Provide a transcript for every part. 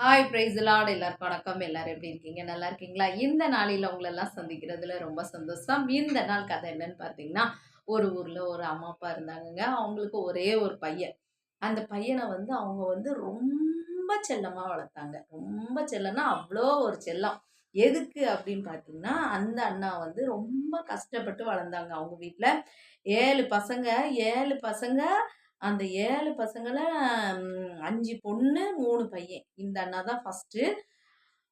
Hi price lot எல்லாருக்கும் வணக்கம். எல்லாரும் எப்படி இருக்கீங்க? நல்லா இருக்கீங்களா? இந்த நாளில் உங்களெல்லாம் சந்திக்கிறதுல ரொம்ப சந்தோஷம். இந்த நாள் கதை என்னன்னு பார்த்தீங்கன்னா ஒரு ஊரில் ஒரு அம்மா அப்பா இருந்தாங்கங்க. அவங்களுக்கு ஒரே ஒரு பையன். அந்த பையனை வந்து அவங்க வந்து ரொம்ப செல்லமாக வளர்த்தாங்க. ரொம்ப செல்லம்னா அவ்வளோ ஒரு செல்லம். எதுக்கு அப்படின்னு பார்த்தீங்கன்னா அந்த அண்ணா வந்து ரொம்ப கஷ்டப்பட்டு வளர்ந்தாங்க அவங்க வீட்டில் ஏழு பசங்க ஏழு பசங்க அந்த ஏழு பசங்களை அஞ்சு பொண்ணு மூணு பையன். இந்த அண்ணா தான் ஃபர்ஸ்ட்டு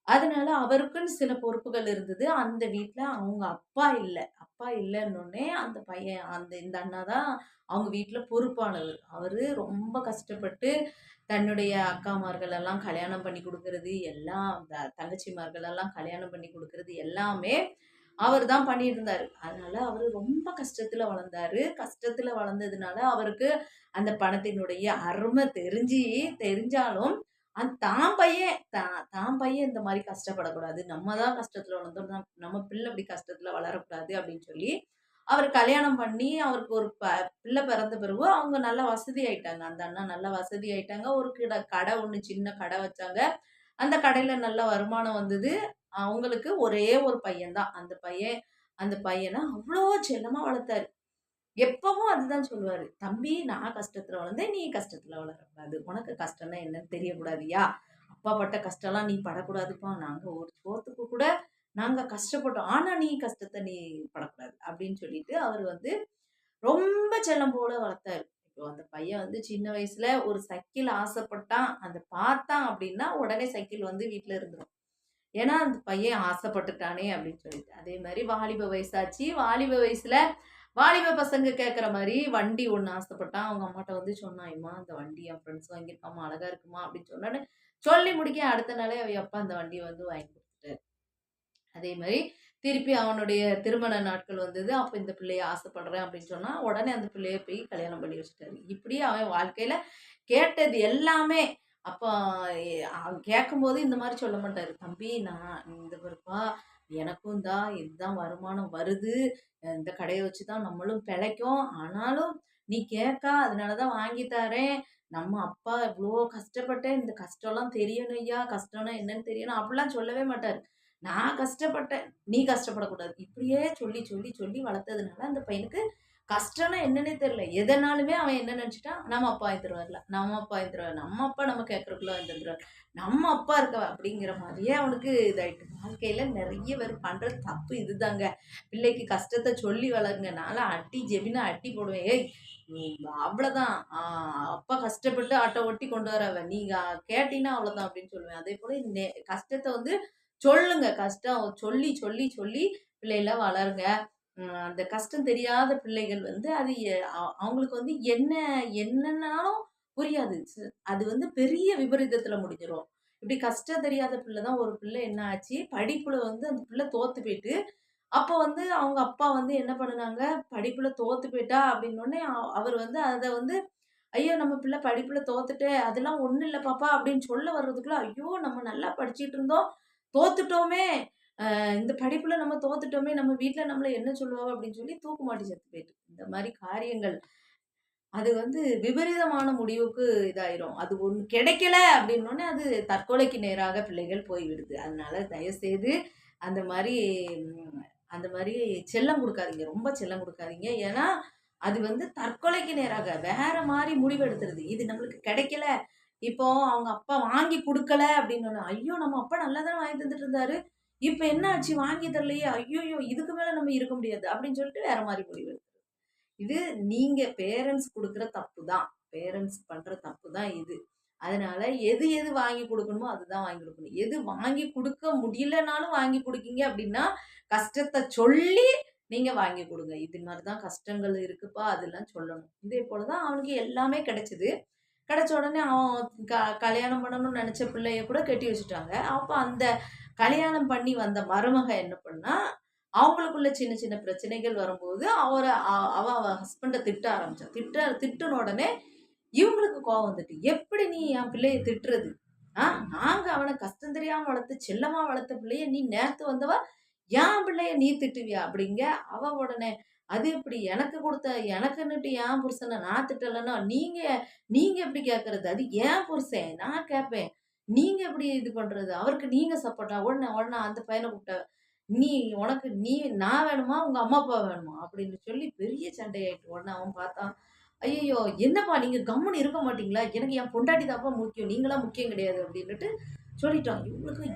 அதனால அவருக்குன்னு சில பொறுப்புகள் இருந்தது. அந்த வீட்டில் அவங்க அப்பா இல்லை. அப்பா இல்லைன்னொடனே அந்த பையன் அந்த இந்த அண்ணா தான் அவங்க வீட்டில் பொறுப்பானவர். அவர் ரொம்ப கஷ்டப்பட்டு தன்னுடைய அக்காமார்களெல்லாம் கல்யாணம் பண்ணி கொடுக்கறது எல்லாம் த- தங்கச்சிமார்களெல்லாம் கல்யாணம் பண்ணி கொடுக்கறது எல்லாமே அவர் தான் பண்ணிட்டு இருந்தார் அதனால அவர் ரொம்ப கஷ்டத்துல வளர்ந்தாரு. கஷ்டத்துல வளர்ந்ததுனால அவருக்கு அந்த பணத்தினுடைய அருமை தெரிஞ்சு தெரிஞ்சாலும் அந்த தான் பையன் தான் தான் பையன் இந்த மாதிரி கஷ்டப்படக்கூடாது. நம்ம தான் கஷ்டத்துல வளர்ந்தோம். நம்ம நம்ம பிள்ளை அப்படி கஷ்டத்துல வளரக்கூடாது அப்படின்னு சொல்லி அவர் கல்யாணம் பண்ணி அவருக்கு ஒரு ப பிள்ளை பிறந்த பிறகு அவங்க நல்ல வசதி ஆயிட்டாங்க அந்த அண்ணா நல்ல வசதி ஆயிட்டாங்க ஒரு கிட கடை ஒன்று சின்ன கடை வச்சாங்க. அந்த கடையில் நல்ல வருமானம் வந்தது. அவங்களுக்கு ஒரே ஒரு பையன்தான் அந்த பையன் அந்த பையனை அவ்வளோ செல்லமாக வளர்த்தாரு. எப்பவும் அதுதான் சொல்லுவார் தம்பி நான் கஷ்டத்தில் வளர்ந்தேன் நீ கஷ்டத்தில் வளரக்கூடாது. உனக்கு கஷ்டம்னா என்னன்னு தெரியக்கூடாதியா? அப்பா பட்ட கஷ்டம்லாம் நீ படக்கூடாதுப்பா. நாங்கள் ஒரு சோத்துக்கு கூட நாங்கள் கஷ்டப்பட்டோம். ஆனால் நீ கஷ்டத்தை நீ படக்கூடாது. அப்படின்னு சொல்லிட்டு அவர் வந்து ரொம்ப செல்லம் போல வளர்த்தாரு. இப்போ அந்த பையன் வந்து சின்ன வயசுல ஒரு சைக்கிள் ஆசைப்பட்டான். அந்த பார்த்தான் அப்படின்னா உடனே சைக்கிள் வந்து வீட்டில் இருந்துரும். ஏன்னா அந்த பையன் ஆசைப்பட்டுட்டானே அப்படின்னு சொல்லிட்டு. அதே மாதிரி வாலிப வயசாச்சு. வாலிப வயசுல வாலிப பசங்க கேட்குற மாதிரி வண்டி ஒன்று ஆசைப்பட்டான். அவங்க அம்மாட்ட வந்து சொன்னான் இம்மா அந்த வண்டி என் ஃப்ரெண்ட்ஸ் வாங்கியிருக்காமா? அழகா இருக்குமா? அப்படின்னு சொன்னான்னு சொல்லி முடிக்க அடுத்த நாளே அவ அப்பா அந்த வண்டியை வந்து வாங்கி கொடுத்துட்டாரு. அதே மாதிரி திருப்பி அவனுடைய திருமண நாட்கள் வந்தது. அப்போ இந்த பிள்ளைய ஆசைப்படுறேன் அப்படின்னு சொன்னா உடனே அந்த பிள்ளைய போய் கல்யாணம் பண்ணி வச்சுட்டாரு. இப்படி அவன் வாழ்க்கையில கேட்டது எல்லாமே அப்போ கேட்கும்போது இந்த மாதிரி சொல்ல மாட்டார். தம்பி நான் இந்த பிறப்பா எனக்கும் தான் இதுதான் வருமானம் வருது. இந்த கடையை வச்சு தான் நம்மளும் பிழைக்கும். ஆனாலும் நீ கேட்கா அதனால தான் வாங்கி தரேன். நம்ம அப்பா இவ்வளோ கஷ்டப்பட்டேன் இந்த கஷ்டம்லாம் தெரியணும் ஐயா. கஷ்டம்னா என்னன்னு தெரியணும். அப்படிலாம் சொல்லவே மாட்டார். நான் கஷ்டப்பட்டேன். நீ கஷ்டப்படக்கூடாது. இப்படியே சொல்லி சொல்லி சொல்லி வளர்த்ததுனால அந்த பையனுக்கு கஷ்டம்னா என்னன்னே தெரியல. எதனாலுமே அவன் என்ன நினச்சிட்டான் நம்ம அப்பா வாங்கி நம்ம அப்பா வாங்கி நம்ம அப்பா நம்ம கேட்குறக்குள்ள எழுந்துருவார் நம்ம அப்பா இருக்க அப்படிங்கிற மாதிரியே அவனுக்கு இதாயிட்டு. வாழ்க்கையில் நிறைய பேர் பண்ணுற தப்பு இதுதாங்க. பிள்ளைக்கு கஷ்டத்தை சொல்லி வளருங்க. நான்லாம் அட்டி ஜெபினா அட்டி போடுவேன். ஏய் உம் அவ்வளவுதான். அப்பா கஷ்டப்பட்டு ஆட்டோ ஒட்டி கொண்டு வரவ நீங்கள் கேட்டீங்கன்னா அவ்வளோதான் அப்படின்னு சொல்லுவேன். அதே போல் கஷ்டத்தை வந்து சொல்லுங்க. கஷ்டம் சொல்லி சொல்லி சொல்லி பிள்ளைகள வளருங்க. அந்த கஷ்டம் தெரியாத பிள்ளைகள் வந்து அது எ- அ- அவங்களுக்கு வந்து என்ன என்னன்னாலும் புரியாது. அது வந்து பெரிய விபரீதத்துல முடிஞ்சிரும். இப்படி கஷ்டம் தெரியாத பிள்ளை தான் ஒரு பிள்ளை என்ன ஆச்சு? படிப்புல வந்து அந்த பிள்ளை தோத்து போயிட்டு அப்போ வந்து அவங்க அப்பா வந்து என்ன பண்ணுனாங்க? படிப்புல தோத்து போயிட்டா அப்படின்னோடனே அவர் வந்து அதை வந்து ஐயோ நம்ம பிள்ளை படிப்புல தோத்துட்டே அதெல்லாம் ஒண்ணும் இல்லை பாப்பா அப்படின்னு சொல்ல வர்றதுக்குள்ள ஐயோ நம்ம நல்லா படிச்சிட்டு இருந்தோம் தோத்துட்டோமே இந்த படிப்புல நம்ம தோத்துட்டோமே நம்ம வீட்டில் நம்மள என்ன சொல்லுவாங்க அப்படின்னு சொல்லி தூக்கு மாட்டி செத்து போயிட்டு. இந்த மாதிரி காரியங்கள். அது வந்து விபரீதமான முடிவுக்கு இதாயிரும். அது ஒன்று கிடைக்கல அப்படின்னோடனே அது தற்கொலைக்கு நேராக பிள்ளைகள் போய்விடுது. அதனால தயவுசெய்து அந்த மாதிரி அந்த மாதிரி செல்லம் கொடுக்காதீங்க. ரொம்ப செல்லம் கொடுக்காதீங்க. ஏன்னா அது வந்து தற்கொலைக்கு நேராக வேற மாதிரி முடிவு எடுத்துருது. இது நம்மளுக்கு கிடைக்கல. இப்போ அவங்க அப்பா வாங்கி கொடுக்கல அப்படின்னு ஐயோ நம்ம அப்பா நல்லா தானே வாங்கி தந்துட்டு இருந்தாரு. இப்போ என்ன ஆச்சு? வாங்கி தரலையே ஐயோயோ இதுக்கு மேலே நம்ம இருக்க முடியாது. அப்படின்னு சொல்லிட்டு வேற மாதிரி முடிவு இது நீங்க பேரண்ட்ஸ் கொடுக்குற தப்பு தான். பேரண்ட்ஸ் பண்ற தப்பு தான் இது. அதனால எது எது வாங்கி கொடுக்கணுமோ அதுதான் வாங்கி கொடுக்கணும். எது வாங்கி கொடுக்க முடியலனாலும் வாங்கி கொடுக்கீங்க அப்படின்னா கஷ்டத்தை சொல்லி நீங்க வாங்கி கொடுங்க. இது மாதிரி தான் கஷ்டங்கள் இருக்குப்பா அதெல்லாம் சொல்லணும். இதே போலதான் அவனுக்கு எல்லாமே கிடைச்சது. கிடைச்ச உடனே அவன் க கல்யாணம் பண்ணணும்னு நினச்ச பிள்ளைய கூட கட்டி வச்சுட்டாங்க. அப்போ அந்த கல்யாணம் பண்ணி வந்த மருமக என்ன பண்ணா அவங்களுக்குள்ள சின்ன சின்ன பிரச்சனைகள் வரும்போது அவரை அவ அவ ஹஸ்பண்டை திட்ட ஆரம்பித்தான் திட்ட திட்டின உடனே இவங்களுக்கு கோவம் வந்துட்டு எப்படி நீ என் பிள்ளைய திட்டுறது? ஆ நாங்கள் அவனை கஷ்டம் தெரியாமல் வளர்த்து செல்லமாக வளர்த்த பிள்ளைய நீ நேரத்து வந்தவ என் பிள்ளைய நீ திட்டுவியா அப்படிங்க அவ உடனே அது எப்படி எனக்கு கொடுத்த எனக்குன்னுட்டு ஏன் புருஷனை நான் திட்டலைன்னா நீங்க நீங்க எப்படி கேட்கறது அது ஏன் புருஷன் நான் கேட்பேன் நீங்க எப்படி இது பண்றது? அவருக்கு நீங்க சப்போர்ட்டா? உடனே உடனே அந்த பையனை கூப்பிட்ட "நீ உனக்கு நீ நான் வேணுமா? உங்க அம்மா, அப்பா வேணுமா?" அப்படின்னு சொல்லி பெரிய சண்டையாயிட்டு. உடனே அவன் பார்த்தான். ஐயோ என்னப்பா நீங்க கம்முன்னு இருக்க மாட்டீங்களா? எனக்கு என் பொண்டாட்டி தான்ப்பா முக்கியம். நீங்களாம் முக்கியம் கிடையாது." அப்படின்னுட்டு சொல்லிட்டான். இவங்களுக்கு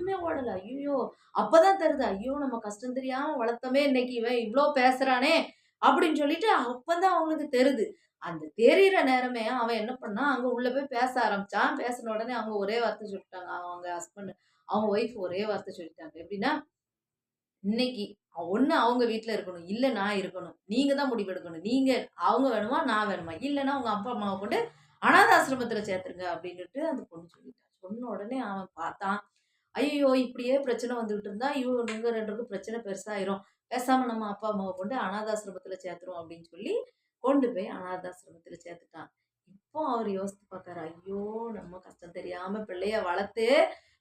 ஒண்ணுமே ஓடல. ஐயோ அப்பதான் தருது ஐயோ! நம்ம கஷ்டம் தெரியாம வளர்த்தமே இன்னைக்கு இவன் இவ்வளோ பேசுறானே! அப்படின்னு சொல்லிட்டு அப்பதான் அவங்களுக்கு தெரியுது. அந்த தெரியிற நேரமே அவன் என்ன பண்ணான், அங்க உள்ள போய் பேச ஆரம்பிச்சான். பேசின உடனே அவங்க ஒரே வார்த்தை சொல்லிட்டாங்க. அவங்க ஹஸ்பண்ட் அவங்க ஒய்ஃப் ஒரே வார்த்தை சொல்லிட்டாங்க. எப்படின்னா, "இன்னைக்கு ஒண்ணு அவங்க வீட்டில் இருக்கணும். இல்ல நான் இருக்கணும். நீங்க தான் முடிவெடுக்கணும். நீங்க அவங்க வேணுமா? நான் வேணுமா? இல்லைன்னா அவங்க அப்பா, அம்மாவை கொண்டு அநாத ஆசிரமத்துல சேர்த்துருங்க." அப்படின்ட்டு அந்த பொண்ணு சொல்லிட்டான் சொன்ன உடனே அவன் பார்த்தான். ஐயோ இப்படியே பிரச்சனை வந்துகிட்டு இருந்தா, இவங்க 2 ரெண்டுக்கும் பிரச்சனை பெருசாயிரும். பேசாம நம்ம அப்பா, அம்மாவை கொண்டு அநாதாசிரமத்துல சேர்த்துருவோம் அப்படின்னு சொல்லி, கொண்டு போய் அநாதாசிரமத்துல சேர்த்துட்டான். இப்போ அவர் யோசித்து பார்க்காரு. ஐயோ! நம்ம கஷ்டம் தெரியாம பிள்ளைய வளர்த்து,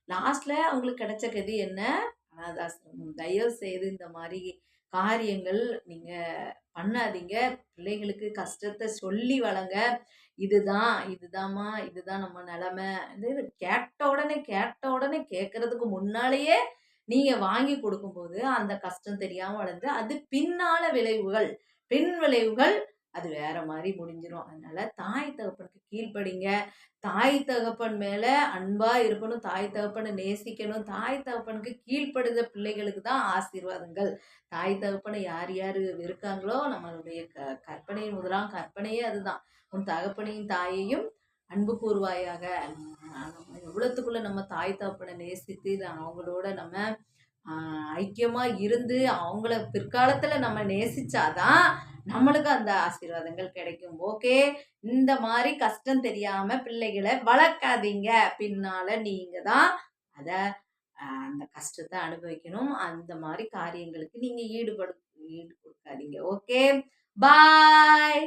லாஸ்ட்ல அவங்களுக்கு கிடைச்ச கதி என்ன? அனாதாசிரமம் தயவு செய்து இந்த மாதிரி காரியங்கள் நீங்க பண்ணாதீங்க. பிள்ளைங்களுக்கு கஷ்டத்தை சொல்லி வளங்க. இதுதான், இதுதாம்மா, இதுதான் நம்ம நிலமை இது கேட்ட உடனே கேட்ட உடனே கேட்கறதுக்கு முன்னாலேயே நீங்க வாங்கி கொடுக்கும்போது, அந்த கஷ்டம் தெரியாம வளர்ந்து, அது பின்னால விளைவுகள், பின் விளைவுகள் அது வேற மாதிரி முடிஞ்சிடும் அதனால தாய் தகப்பனுக்கு கீழ்ப்படிங்க. தாய் தகப்பன் மேல அன்பா இருக்கணும். தாய் தகப்பனை நேசிக்கணும். தாய் தகப்பனுக்கு கீழ்ப்படுத பிள்ளைகளுக்கு தான் ஆசீர்வாதங்கள். தாய் தகப்பனை யார் யார் இருக்காங்களோ நம்மளுடைய க கற்பனையின் முதலாம் கற்பனையே அதுதான். "உன் தகப்பனையும் தாயையும் அன்பு கூறுவாயாக." எவ்வளோத்துக்குள்ளே நம்ம தாய் தகப்பனை நேசித்து, அவங்களோட நம்ம ஐக்கியமாக இருந்து, அவங்கள பிற்காலத்தில் நம்ம நேசிச்சா தான், நம்மளுக்கு அந்த ஆசீர்வாதங்கள் கிடைக்கும். ஓகே. இந்த மாதிரி கஷ்டம் தெரியாமல் பிள்ளைகளை வளர்க்காதீங்க. பின்னால் நீங்கள் தான் அதை அந்த கஷ்டத்தை அனுபவிக்கணும். அந்த மாதிரி காரியங்களுக்கு நீங்கள் ஈடுபடு ஈடு கொடுக்காதீங்க ஓகே. பாய்.